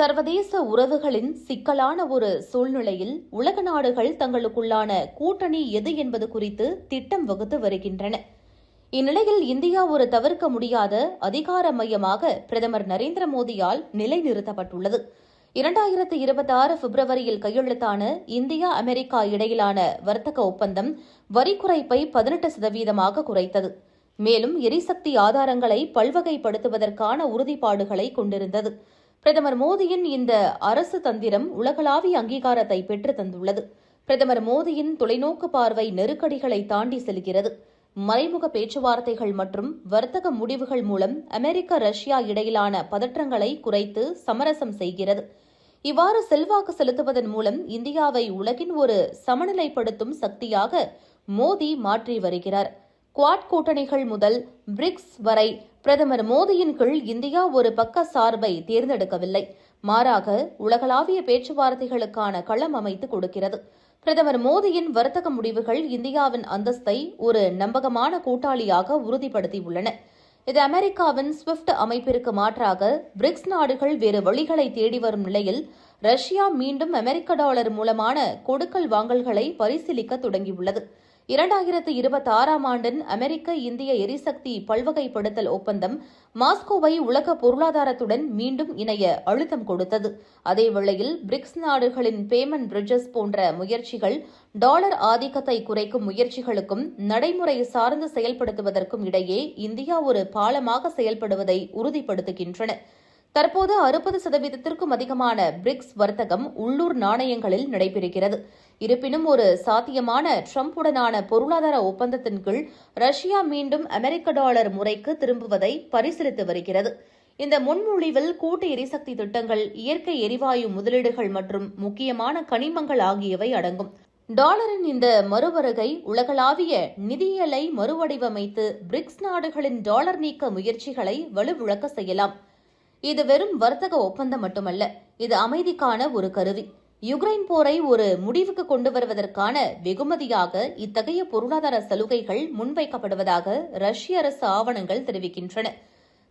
சர்வதேச உறவுகளின் சிக்கலான ஒரு சூழ்நிலையில் உலக நாடுகள் தங்களுக்குள்ளான கூட்டணி எது என்பது குறித்து திட்டம் வகுத்து வருகின்றன. இந்நிலையில் இந்தியா ஒரு தவிர்க்க முடியாத அதிகார மையமாக பிரதமர் நரேந்திர மோடியால் நிலைநிறுத்தப்பட்டுள்ளது. இரண்டாயிரத்து இருபத்தி ஆறு பிப்ரவரியில் கையெழுத்தான இந்தியா அமெரிக்கா இடையிலான வர்த்தக ஒப்பந்தம் வரி குறைப்பை பதினெட்டு சதவீதமாக குறைத்தது. மேலும் எரிசக்தி ஆதாரங்களை பல்வகைப்படுத்துவதற்கான உறுதிப்பாடுகளை கொண்டிருந்தது. பிரதமர் மோடியின் இந்த அரசு தந்திரம் உலகளாவிய அங்கீகாரத்தை பெற்று தந்துள்ளது. பிரதமர் மோடியின் தொலைநோக்கு பார்வை நெருக்கடிகளை தாண்டி செல்கிறது. மறைமுக பேச்சுவார்த்தைகள் மற்றும் வர்த்தக முடிவுகள் மூலம் அமெரிக்க ரஷ்யா இடையிலான பதற்றங்களை குறைத்து சமரசம் செய்கிறது. இவ்வாறு செல்வாக்கு செலுத்துவதன் மூலம் இந்தியாவை உலகின் ஒரு சமநிலைப்படுத்தும் சக்தியாக மோடி மாற்றி வருகிறார். குவாட் கூட்டணிகள் முதல் பிரிக்ஸ் வரை பிரதமர் மோடியின் கீழ் இந்தியா ஒரு பக்க சார்பை தேர்ந்தெடுக்கவில்லை. மாறாக உலகளாவிய பேச்சுவார்த்தைகளுக்கான களம் அமைத்து கொடுக்கிறது. பிரதமர் மோடியின் வர்த்தக முடிவுகள் இந்தியாவின் அந்தஸ்தை ஒரு நம்பகமான கூட்டாளியாக உறுதிப்படுத்தியுள்ளன. இது அமெரிக்காவின் ஸ்விஃப்ட் அமைப்பிற்கு மாற்றாக பிரிக்ஸ் நாடுகள் வேறு வழிகளை தேடி வரும் நிலையில் ரஷ்யா மீண்டும் அமெரிக்க டாலர் மூலமான கொடுக்கல் வாங்கல்களை பரிசீலிக்க தொடங்கியுள்ளது. இரண்டாயிரத்து இருபத்தி ஆறாம் ஆண்டின் அமெரிக்க இந்திய எரிசக்தி பல்வகைப்படுத்தல் ஒப்பந்தம் மாஸ்கோவை உலக பொருளாதாரத்துடன் மீண்டும் இணைய அழுத்தம் கொடுத்தது. அதேவேளையில் பிரிக்ஸ் நாடுகளின் பேமெண்ட் பிரிட்ஜஸ் போன்ற முயற்சிகள் டாலர் ஆதிக்கத்தை குறைக்கும் முயற்சிகளுக்கும் நடைமுறை சார்ந்து செயல்படுத்துவதற்கும் இடையே இந்தியா ஒரு பாலமாக செயல்படுவதை உறுதிப்படுத்துகின்றன. தற்போது அறுபது சதவீதத்திற்கும் அதிகமான பிரிக்ஸ் வர்த்தகம் உள்ளூர் நாணயங்களில் நடைபெறுகிறது. இருப்பினும் ஒரு சாத்தியமான ட்ரம்புடனான பொருளாதார ஒப்பந்தத்தின் கீழ் ரஷ்யா மீண்டும் அமெரிக்க டாலர் முறைக்கு திரும்புவதை பரிசீலித்து வருகிறது. இந்த முன்மொழிவில் கூட்டு எரிசக்தி திட்டங்கள் இயற்கை எரிவாயு முதலீடுகள் மற்றும் முக்கியமான கனிமங்கள் ஆகியவை அடங்கும். டாலரின் இந்த மறுவருகை உலகளாவிய நிதியியலை மறுவடிவமைத்து பிரிக்ஸ் நாடுகளின் டாலர் நீக்க முயற்சிகளை வலுவிழக்க செய்யலாம். இது வெறும் வர்த்தக ஒப்பந்தம் மட்டுமல்ல இது அமைதிக்கான ஒரு கருவி யுக்ரைன் போரை ஒரு முடிவுக்கு கொண்டு வருவதற்கான வெகுமதியாக இத்தகைய பொருளாதார சலுகைகள் முன்வைக்கப்படுவதாக ரஷ்ய அரசு ஆவணங்கள் தெரிவிக்கின்றன.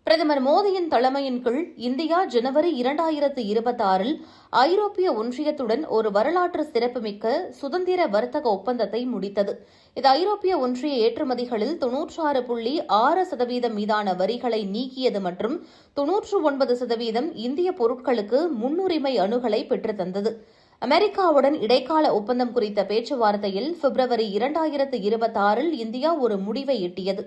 பிரதமர் மோடியின் தலைமையின் கீழ் இந்தியா ஜனவரி இரண்டாயிரத்து இருபத்தி ஆறில் ஐரோப்பிய ஒன்றியத்துடன் ஒரு வரலாற்று சிறப்புமிக்க சுதந்திர வர்த்தக ஒப்பந்தத்தை முடித்தது. இது ஐரோப்பிய ஒன்றிய ஏற்றுமதிகளில் தொன்னூற்றாறு புள்ளி ஆறு சதவீதம் மீதான வரிகளை நீக்கியது மற்றும் தொன்னூற்று ஒன்பது சதவீதம் இந்திய பொருட்களுக்கு முன்னுரிமை அணுகலை பெற்றுத்தந்தது. அமெரிக்காவுடன் இடைக்கால ஒப்பந்தம் குறித்த பேச்சுவார்த்தையில் பிப்ரவரி இரண்டாயிரத்து இருபத்தாறில் இந்தியா ஒரு முடிவை எட்டியது.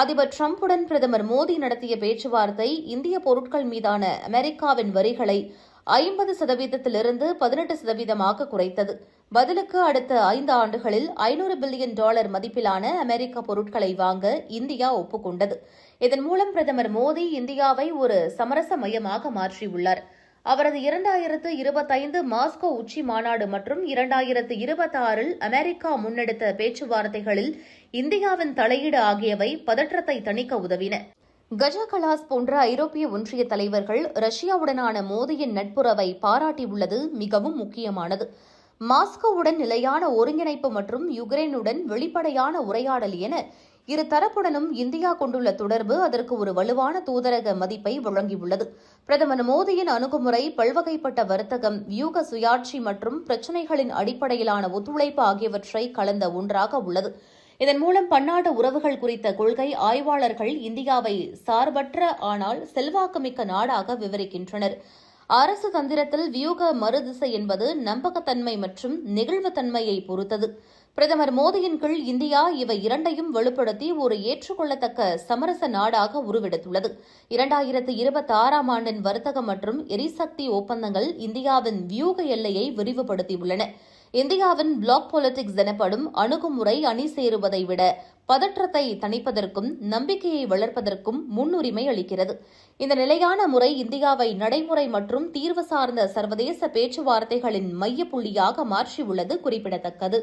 அதிபர் டிரம்புடன் பிரதமர் மோடி நடத்திய பேச்சுவார்த்தை இந்திய பொருட்கள் மீதான அமெரிக்காவின் வரிகளை ஐம்பது சதவீதத்திலிருந்து பதினெட்டு சதவீதமாக குறைத்தது. பதிலுக்கு அடுத்த ஐந்து ஆண்டுகளில் ஐநூறு பில்லியன் டாலர் மதிப்பிலான அமெரிக்க பொருட்களை வாங்க இந்தியா ஒப்புக்கொண்டது. இதன் மூலம் பிரதமர் மோடி இந்தியாவை ஒரு சமரச மையமாக மாற்றியுள்ளார். அவரது இரண்டாயிரத்து இருபத்தைந்து மாஸ்கோ உச்சி மாநாடு மற்றும் இரண்டாயிரத்து இருபத்தாறில் அமெரிக்கா முன்னெடுத்த பேச்சுவார்த்தைகளில் இந்தியாவின் தலையீடு ஆகியவை பதற்றத்தை தணிக்க உதவின. கஜா கலாஸ் போன்ற ஐரோப்பிய ஒன்றிய தலைவர்கள் ரஷ்யாவுடனான மோதியின் நட்புறவை பாராட்டியுள்ளது மிகவும் முக்கியமானது. மாஸ்கோவுடன் நிலையான ஒருங்கிணைப்பு மற்றும் யுக்ரைனுடன் வெளிப்படையான உரையாடல் என இரு தரப்புடனும் இந்தியா கொண்டுள்ள தொடர்பு அதற்கு ஒரு வலுவான தூதரக மதிப்பை வழங்கியுள்ளது. பிரதமர் மோடியின் அணுகுமுறை பல்வகைப்பட்ட வர்த்தகம் வியூக சுயாட்சி மற்றும் பிரச்சினைகளின் அடிப்படையிலான ஒத்துழைப்பு ஆகியவற்றை கலந்த ஒன்றாக உள்ளது. இதன் மூலம் பன்னாட்டு உறவுகள் குறித்த கொள்கை ஆய்வாளர்கள் இந்தியாவை சார்பற்ற ஆனால் செல்வாக்குமிக்க நாடாக விவரிக்கின்றனர். அரசு தந்திரத்தில் வியூக மறுதிசை என்பது நம்பகத்தன்மை மற்றும் நெகிழ்வுத்தன்மையை பொறுத்தது. பிரதமர் மோடியின் கீழ் இந்தியா இவை இரண்டையும் வலுப்படுத்தி ஒரு ஏற்றுக்கொள்ளத்தக்க சமரச நாடாக உருவெடுத்துள்ளது. இரண்டாயிரத்து இருபத்தி ஆறாம் ஆண்டின் வர்த்தக மற்றும் எரிசக்தி ஒப்பந்தங்கள் இந்தியாவின் வியூக எல்லையை விரிவுபடுத்தியுள்ளன. இந்தியாவின் பிளாக் பாலிடிக்ஸ் எனப்படும் அணுகுமுறை அணி சேருவதை விட பதற்றத்தை தணிப்பதற்கும் நம்பிக்கையை வளர்ப்பதற்கும் முன்னுரிமை அளிக்கிறது. இந்த நிலையான முறை இந்தியாவை நடைமுறை மற்றும் தீர்வு சார்ந்த சர்வதேச பேச்சுவார்த்தைகளின் மையப்புள்ளியாக மாற்றியுள்ளது குறிப்பிடத்தக்கது.